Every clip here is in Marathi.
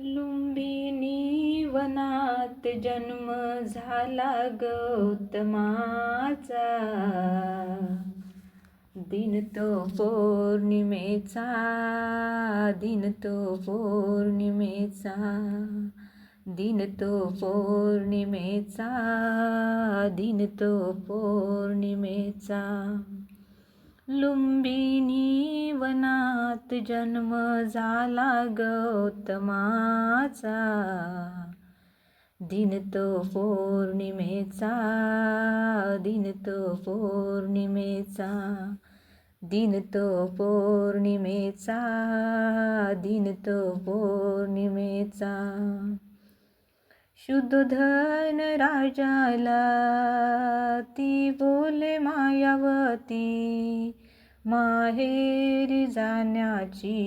लुंबिनी वनात जन्म झाला गौतमाचा दिन तो पौर्णिमेचा दिन तो पौर्णिमेचा दिन तो पौर्णिमेचा दिन तो पौर्णिमेचा. लुंबिनी वनात जन्म झाला गौतमाचा. दिन तो पौर्णिमेचा दिन तो पौर्णिमेचा दिन तो पौर्णिमेचा दिन तो पौर्णिमेचा. शुद्ध धन राजाला ती बोले मायावती. माहेरी जाण्याची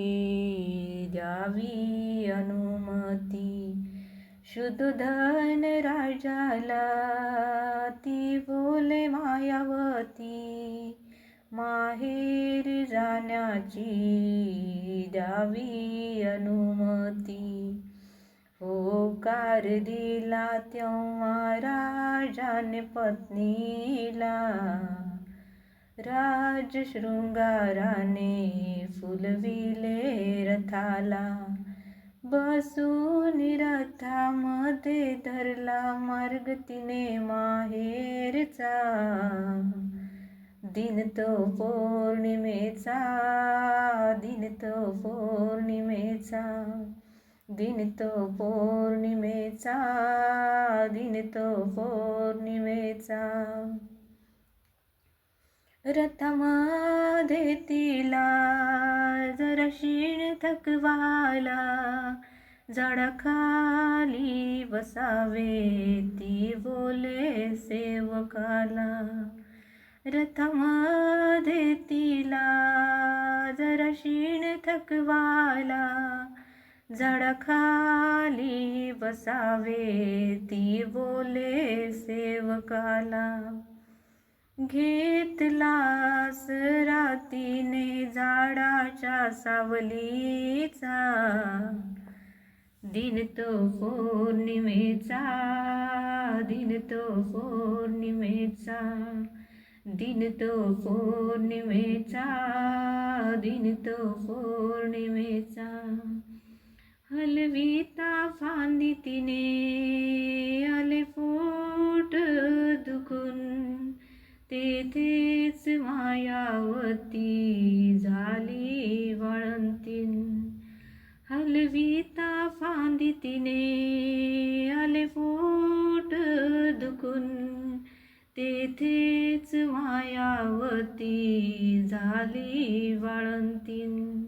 द्यावी अनुमती. शुद्ध धन राजाला ती बोले मायावती. माहेर जाण्याची द्यावी अनुमती. होकार दिला तेव्हा राजाने पत्नीला. राजशृंगाराने फुलविले रथाला. बसून रथामध्ये धरला मार्ग तिने माहेरचा. दिन तो पौर्णिमेचा दिन तो पौर्णिमेचा. दिन तो पौर्णिमेचा दिन तो पौर्णिमेचा. रथमा तिला जरा शीण थकवाला झाडाखाली बसावे ती बोले सेवकाला. रथमा तिला जरा शीण थकवाला झाडाखाली बसावे ती बोले सेवकाला. घेतलास रातीने झाडाच्या सावलीचा दिन तो पौर्णिमेचा दिन तो पौर्णिमेचा दिन तो पौर्णिमेचा दिन तो पौर्णिमेचा. हलविता फांदी तिने आले पोट दुखून. तेथेच मायावती झाली वाळंतीन. हलविता फांदी तिने आले पोट दुखून. तेथेच मायावती झाली वाळंतीन.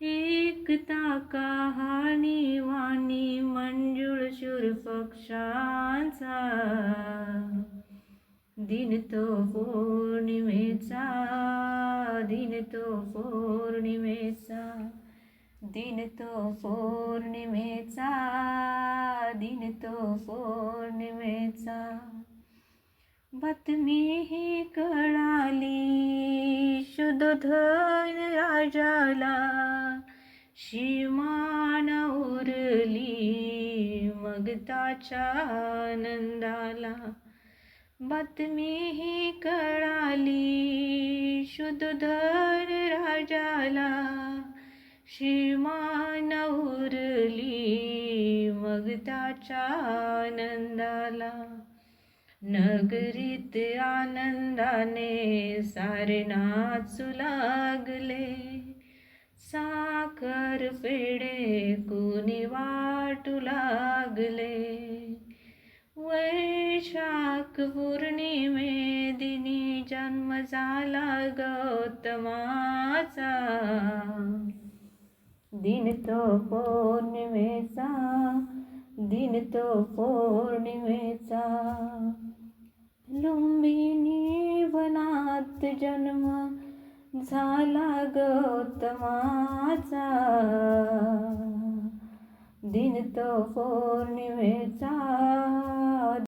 एकता कहाणी वाणी मंजुळ शूर पक्षांचा. दिन तो पौर्णिमेचा दिन तो पौर्णिमेचा दिन तो पौर्णिमेचा दिन तो पौर्णिमेचा. बातमी ही कळाली. शुद्ध राजाला शिमान उरली. मग त्याच्या आनंदाला बातमी ही कळाली. शुद्ध राजाला श्रीमान उरली. मग त्याच्या आनंदाला नगरीत आनंदाने सारे नाचू लागले. साखर पेडे कुणी वाटू लागले. वैशाख पौर्णिमे दिनी जन्म झाला गौतमाचा. दिन तो पौर्णिमेचा दिन तो पौर्णिमेचा. लुंबिनी वनात जन्म झाला गौतमाचा. दिन तो पौर्णिमेचा.